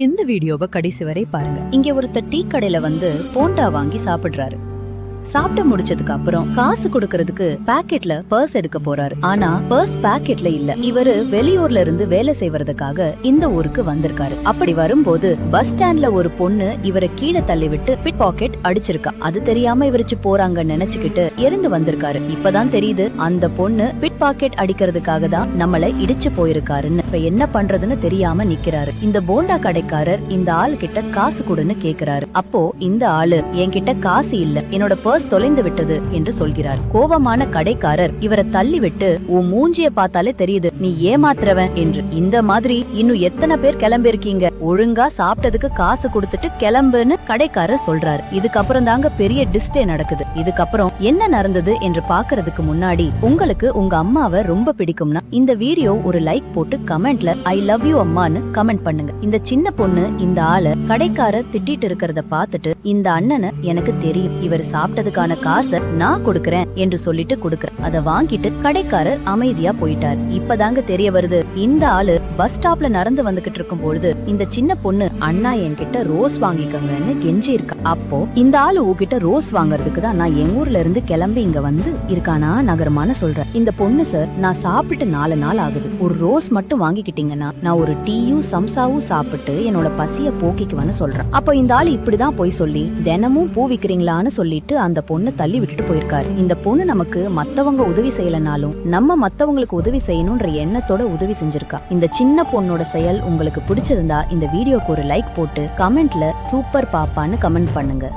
இந்த வீடியோவை கடைசி வரை பாருங்க. இங்க ஒருத்தர் டீ கடையில வந்து போண்டா வாங்கி சாப்பிடுறாரு. சாப்பிட்டு முடிச்சதுக்கு அப்புறம் காசு கொடுக்கறதுக்கு பாக்கெட்ல பர்ஸ் எடுக்க போறாரு. ஆனா பர்ஸ் பாக்கெட்ல இல்ல. இவரு வெளியூர்ல இருந்து வேலை செய்வதற்காக இந்த ஊருக்கு வந்திருக்காரு. அப்படி வரும்போது பஸ் ஸ்டாண்ட்ல ஒரு பொண்ணு இவரை கீழே தள்ளி விட்டு பிட் பாக்கெட் அடிச்சிருக்கா. அது தெரியாம இவரிச்சு போறாங்க நினைச்சுக்கிட்டு இருந்து வந்திருக்காரு. இப்பதான் தெரியுது அந்த பொண்ணு பிட் பாக்கெட் அடிக்கிறதுக்காக தான் நம்மள இடிச்சு போயிருக்காருன்னு. இப்ப என்ன பண்றதுன்னு தெரியாம நிக்கிறாரு. இந்த போண்டா கடைக்காரர் இந்த ஆளு கிட்ட காசு கொடுன்னு கேக்குறாரு. அப்போ இந்த ஆளு என்கிட்ட காசு இல்ல. என்னோட பர்ஸ் தொலைந்து விட்டது என்று சொல்கிறார். கோவமான கடைக்காரர் இவரை தள்ளிவிட்டு உன் மூஞ்சிய பார்த்தாலே தெரியுது. நீ ஏமாத்துறவன் என்று. இந்த மாதிரி இன்னும் எத்தனை பேர் கிளம்பிருக்கீங்க ஒழுங்கா சாப்பிட்டதுக்கு காசு கொடுத்துட்டு கிளம்புன்னு கடைக்காரர் சொல்றாரு. இதுக்கப்புறம் தாங்க பெரிய டிஸ்டே நடக்குது. இதுக்கப்புறம் என்ன நடந்தது என்று பாக்குறதுக்கு முன்னாடி உங்களுக்கு உங்க அம்மாவை ரொம்ப பிடிக்கும்னா இந்த வீடியோ ஒரு லைக் போட்டு கமெண்ட்ல ஐ லவ் யூ அம்மான்னு கமெண்ட் பண்ணுங்க. இந்த சின்ன பொண்ணு இந்த ஆள கடைக்காரர் திட்டிட்டு இருக்கிறத பார்த்துட்டு இந்த அண்ணனை எனக்கு தெரியும். இவர் சாப்பிட்டதுக்கான காசை நான் கொடுக்கறேன் என்று சொல்லிட்டு கொடுக்கறேன் அதை வாங்கிட்டு கடைக்காரர் அமைதியா போயிட்டார். இப்பதாங்க தெரிய வருது இந்த ஆளு பஸ் ஸ்டாப்ல நடந்து வந்துகிட்டு இருக்கும் பொழுது இந்த சின்ன பொண்ணு அண்ணா என்கிட்ட ரோஸ் வாங்கிக்கங்கன்னு கெஞ்சி இருக்கா அப்போ இந்த ஆளு உங்ககிட்ட ரோஸ் வாங்குறதுக்கு தான் நான் எங்க ஊர்ல இருந்து கிளம்பி இங்க வந்து இருக்கானா நகரமான சொல்றேன். இந்த பொண்ணு சார் நான் சாப்பிட்டு நாலு நாள் ஆகுது. ஒரு ரோஸ் மட்டும் வாங்கிக்கிட்டீங்கன்னா நான் ஒரு டீயும் சம்சாவும் சாப்பிட்டு என்னோட பசிய போக்கிக்குவேன்னு சொல்றேன். அப்போ இந்த ஆளு இப்படிதான் போய் சொல்லி தினமும் பூ விக்கிறீங்களான்னு சொல்லிட்டு அந்த பொண்ணு தள்ளி விட்டுட்டு போயிருக்காரு. இந்த பொண்ணு நமக்கு மத்தவங்க உதவி செய்யலனாலும் நம்ம மத்தவங்களுக்கு உதவி செய்யணும்ன்ற எண்ணத்தோட உதவி செஞ்சிருக்கா. இந்த சின்ன பொண்ணோட செயல் உங்களுக்கு பிடிச்சிருந்தா இந்த வீடியோக்கு ஒரு லைக் போட்டு கமெண்ட்ல சூப்பர் பாப்பான்னு கமெண்ட் பண்ணுங்கள்